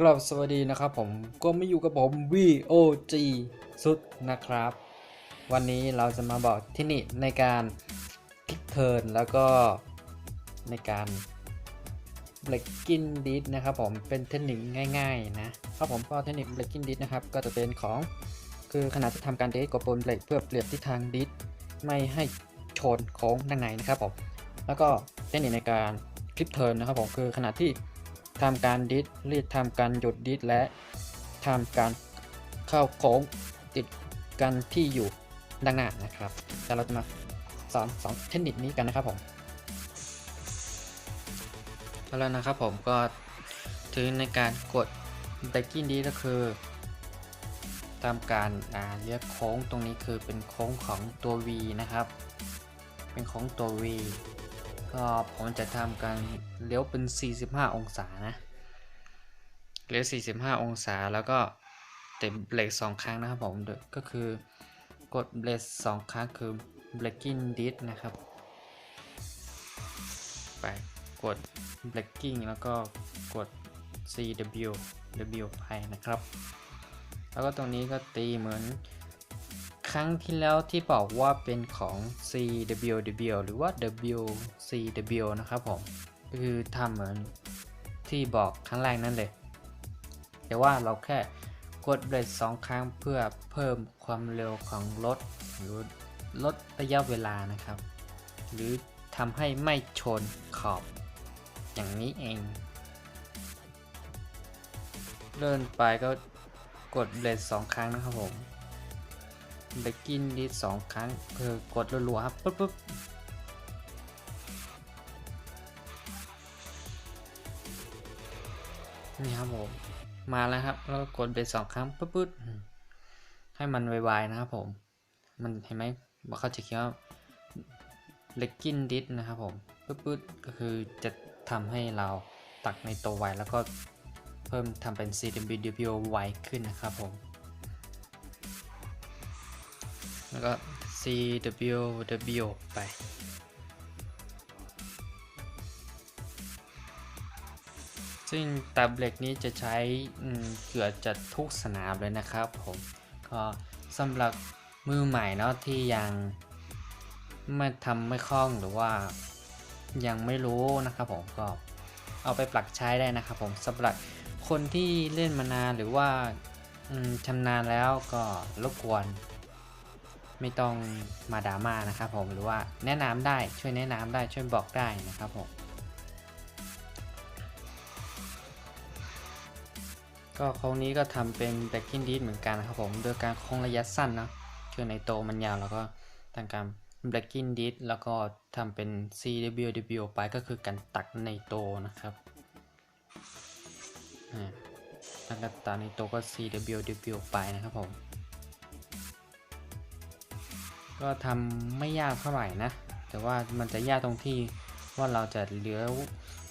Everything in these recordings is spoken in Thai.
กลับสวัสดีนะครับผมก็ไม่อยู่กับผม VOG สุดนะครับ วันนี้เราจะมาบอกเทคนิคในการพลิกเทิร์นแล้วก็ในการเบรกกินดิสนะครับผมเป็นเทคนิคง่ายๆนะครับผมก็เทคนิคเบรกกินดิสนะครับก็จะเป็นของคือขณะจะทำการเดทกดปุ่มเบรกเพื่อเปลี่ยนทิศทางดิสไม่ให้ชนโค้งด้านในนะครับผมแล้วก็เทคนิคในการคลิปเทิร์นนะครับผมคือขณะที่ ทำการดิสรีดทำการหยุดดิสและทำการเข้าโค้งติดกันที่อยู่ด้านหน้านะครับแต่เราจะมาสอนสองเทคนิคนี้กันนะครับผมแล้วนะครับผมก็ถึงในการกด breaking ดีก็คือทำการเรียกโค้งตรงนี้คือเป็นโค้งของตัว V นะครับ เป็นโค้งตัว V ก็ผมจะทำการเลี้ยวเป็น 45 องศานะ เลี้ยว 45 องศาแล้วก็เตะเบรก2 ครั้งนะครับผมโดยก็คือกดเบรก2 ครั้งคือ breaking disc นะครับ ไปกด breaking แล้วก็กด CW W ไปนะครับ แล้วก็ตรงนี้ก็ตีเหมือน รั้งที่แล้วที่บอกว่าเป็นของ CWW หรือว่า WCW นะครับผมก็คือทำเหมือนที่บอกครั้งแรกนั่นเลย แต่ว่าเราแค่กดเบรกสองครั้งเพื่อเพิ่มความเร็วของรถหรือลดระยะเวลานะครับ หรือทำให้ไม่ชนขอบ อย่างนี้เองเลื่อนไปก็กดเบรกสองครั้งนะครับผม เบกกินดีสองครั้งคือกดรัวๆครับปุ๊บปุ๊บนี่ครับผม มาแล้วครับ แล้วก็กดเบรกสองครั้งปุ๊บปุ๊บให้มันไวๆนะครับผม มันเห็นไหมว่าเขาจะเขียนว่าเบรกกินดิสนะครับผมปุ๊บปุ๊บก็คือจะทำให้เราตักในตัวไวแล้วก็เพิ่มทำเป็น CWW ไวขึ้นนะครับผม แล้วก็ CWW ไป ซึ่งตับเหล็กนี้จะใช้เกือบจะทุกสนามเลยนะครับผม ก็สำหรับมือใหม่เนาะที่ยังไม่ทำไม่คล่องหรือว่ายังไม่รู้นะครับผมก็เอาไปปรับใช้ได้นะครับผมสำหรับคนที่เล่นมานานหรือว่าชำนาญแล้วก็รบกวน ไม่ต้องมาดราม่านะครับผมหรือว่าแนะนำได้ช่วยแนะนำได้ช่วยบอกได้นะครับผมก็โค้งนี้ก็ทำเป็น backing deep เหมือนกันนะครับผมโดยการโค้งระยะสั้นนะคือในโตมันยาวแล้วก็ทำการ backing deep แล้วก็ทำเป็น CWW ไปก็คือการตักในโตนะครับอ่าแล้วก็ตักในโตก็ CWW ไปนะครับผม ก็ทำไม่ยากเท่าไหร่นะ แต่ว่ามันจะยากตรงที่ว่าเราจะเหลือ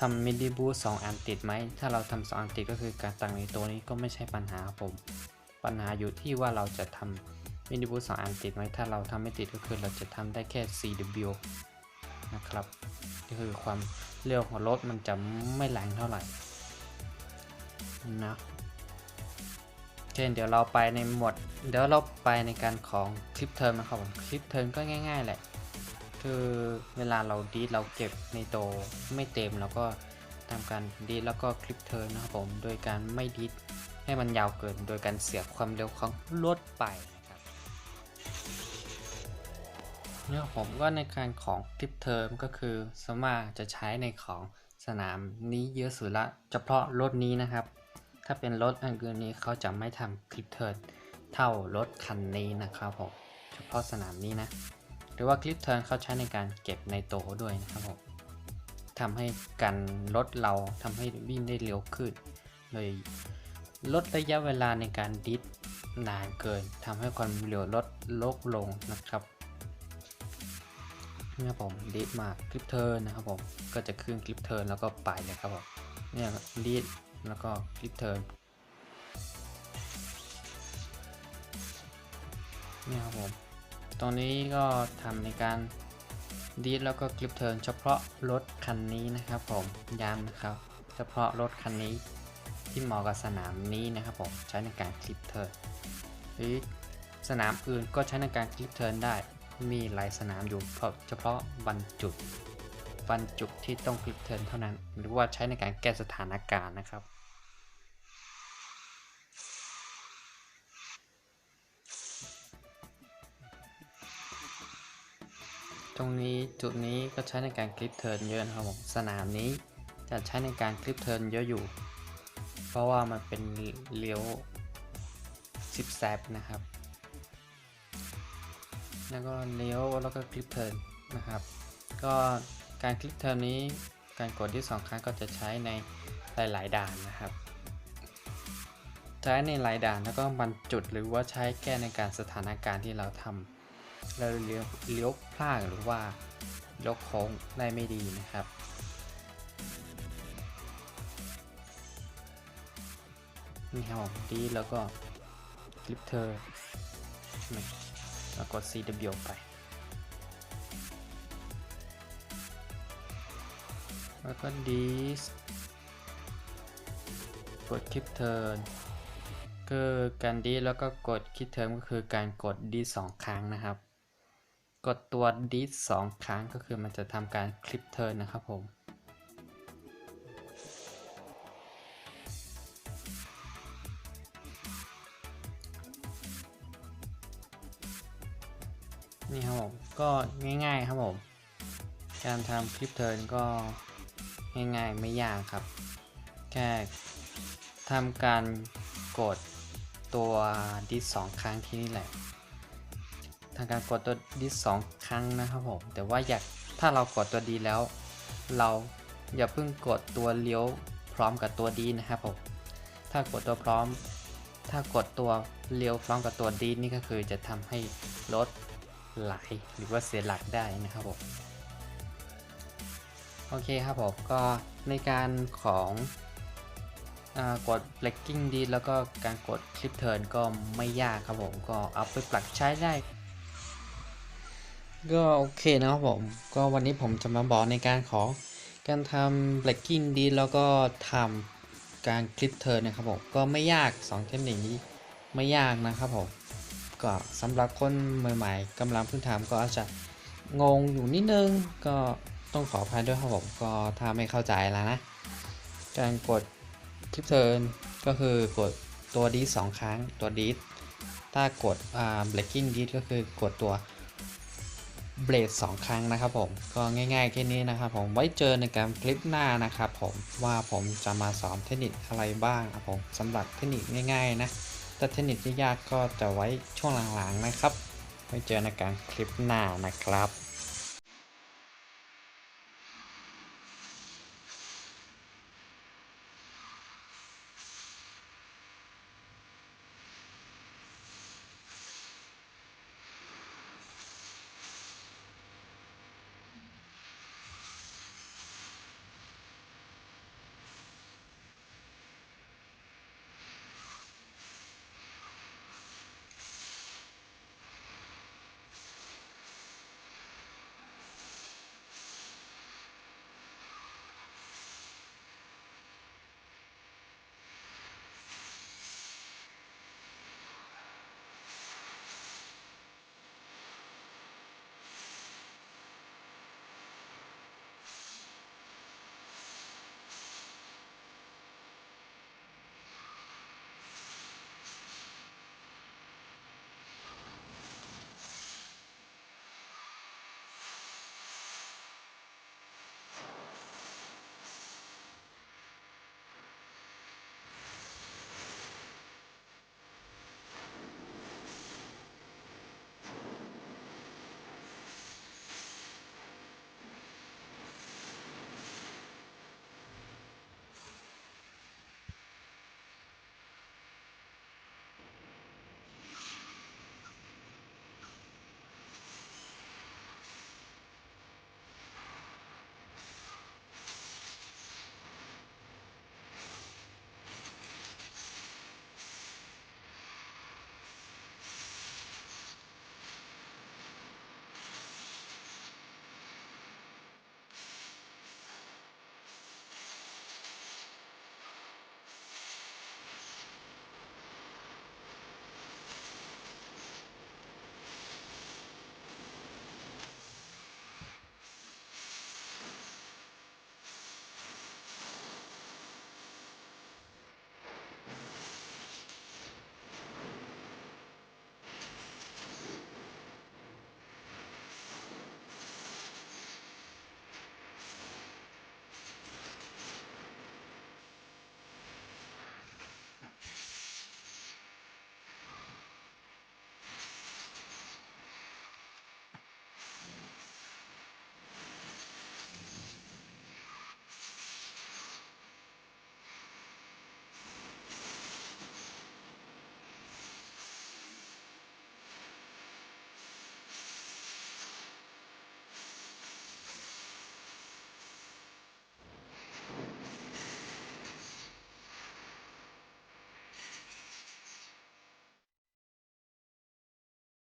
ทำมิด i บูสองอันติดไหม ถ้าเราทำสองอันติดก็คือการตั้งในตัวนี้ก็ไม่ใช่ปัญหาครับผม ปัญหาอยู่ที่ว่าเราจะทำมิด i บูสองอันติดไหม ถ้าเราทำไม่ติดก็คือเราจะทำได้แค่ CW นะครับก็คือความเร็วของรถมันจะไม่แรงเท่าไหร่นะ เช่นเดี๋ยวเราไปในหมวดเดี๋ยวเราไปในการของคลิปเทอมนะครับผมคลิปเทอมก็ง่ายๆแหละคือเวลาเราดีเราเก็บในโตไม่เต็มเราก็ทำการดีแล้วก็คลิปเทอมนะครับผมโดยการไม่ดีให้มันยาวเกิน โดยการเสียบความเร็วของรถไปนะครับเนี่ยผมก็ในการของคลิปเทอมก็คือสมมาจะใช้ในของสนามนี้เยอะสุดละเฉพาะรถนี้นะครับ ถ้าเป็นรถอันอื่นนี้เขาจะไม่ทำคลิปเทิร์นเท่ารถคันนี้นะครับผมเฉพาะสนามนี้นะ หรือว่าคลิปเทิร์นเขาใช้ในการเก็บในโตด้วยนะครับผมทำให้กันรถเราทำให้วิ่งได้เร็วขึ้นเลยลดระยะเวลาในการดิสนานเกินทำให้ความเร็วลดลดลงนะครับนี่ครับผมดิสมาคลิปเทิร์นนะครับผมก็จะขึ้นคลิปเทิร์นแล้วก็ไปเลยครับผมเนี่ยดิส แล้วก็คลิกเทิร์นนี่ครับผม ตรงนี้ก็ทำในการดีดแล้วก็คลิปเทิร์นเฉพาะรถคันนี้นะครับผมย้ำนะครับ เฉพาะรถคันนี้ที่เหมาะกับสนามนี้นะครับผมใช้ในการคลิปเทิร์นหรือสนามอื่นก็ใช้ในการคลิปเทิร์นได้มีหลายสนามอยู่เพาะเฉพาะบรรจุ บรรจุที่ต้องคลิปเทินเท่านั้น หรือว่าใช้ในการแก้สถานการณ์นะครับ ตรงนี้จุดนี้ก็ใช้ในการคลิปเทินเยอะนะครับผมสนามนี้จะใช้ในการคลิปเทินเยอะอยู่ เพราะว่ามันเป็นเลี้ยวซิปแซบนะครับ แล้วก็เลี้ยวแล้วก็คลิปเทินนะครับ ก็ การคลิปเทิร์นนี้การกดที่สองครั้งก็จะใช้ในหลาย ๆ ด่านนะครับใช้ในหลายด่านแล้วก็บรรจุดหรือว่าใช้แก้ในการสถานการณ์ที่เราทำเราเลี้ยวเลี้ยวพลาดหรือว่าเลี้ยวโค้งได้ไม่ดีนะครับ นี่ครับผมดีแล้วก็คลิปเธอมแล้วกด CW ไป แล้วก็ดีสกดคลิปเทิร์นคือการดีแล้วก็กดคลิปเทิร์นก็คือการกดดีสองครั้งนะครับ กดตัวดีสองครั้งก็คือมันจะทำการคลิปเทิร์นนะครับผมนี่ครับผมก็ง่ายๆครับผม การทำคลิปเทิร์นก็ ง่ายๆ ไม่ยากครับ แค่ทำการกดตัวดิสสองครั้งที่นี่แหละทำการกดตัวดิสสองครั้งนะครับผม แต่ว่าอยากถ้าเรากดตัวดีแล้ว เราอย่าเพิ่งกดตัวเลี้ยวพร้อมกับตัวดีนะครับผม ถ้ากดตัวพร้อม ถ้ากดตัวเลี้ยวพร้อมกับตัวดีนี่ก็คือจะทำให้รถไหลหรือว่าเสียหลักได้นะครับผม โอเคครับผมก็ในการของกด breaking d แล้วก็การกด clip turn ก็ไม่ยากครับผมก็เอาไปปรับใช้ได้ก็โอเคนะครับผม ก็วันนี้ผมจะมาบอกในการของการทำ breaking d แล้วก็ทำการ clip turn นะครับผม ก็ไม่ยาก 2 เทคนิคนี้ไม่ยากนะครับผม ก็สำหรับคนใหม่ๆกำลังเพื้นฐานก็อาจจะงงอยู่นิดนึงก็ ต้องขออภัยด้วยครับผมก็ถ้าไม่เข้าใจแล้วนะ การกดคลิปเทิร์นก็คือกดตัวดีสองครั้งตัวดีถ้ากดอ่า breaking d ก็คือกดตัวเบรดสองครั้งนะครับผมก็ง่ายๆแค่นี้นะครับผมไว้เจอในการคลิปหน้านะครับผมว่าผมจะมาสอนเทคนิคอะไรบ้างครับผมสำหรับเทคนิคง่ายๆนะถ้าเทคนิคที่ยากก็จะไว้ช่วงหลังๆนะครับ ไว้เจอในการคลิปหน้านะครับ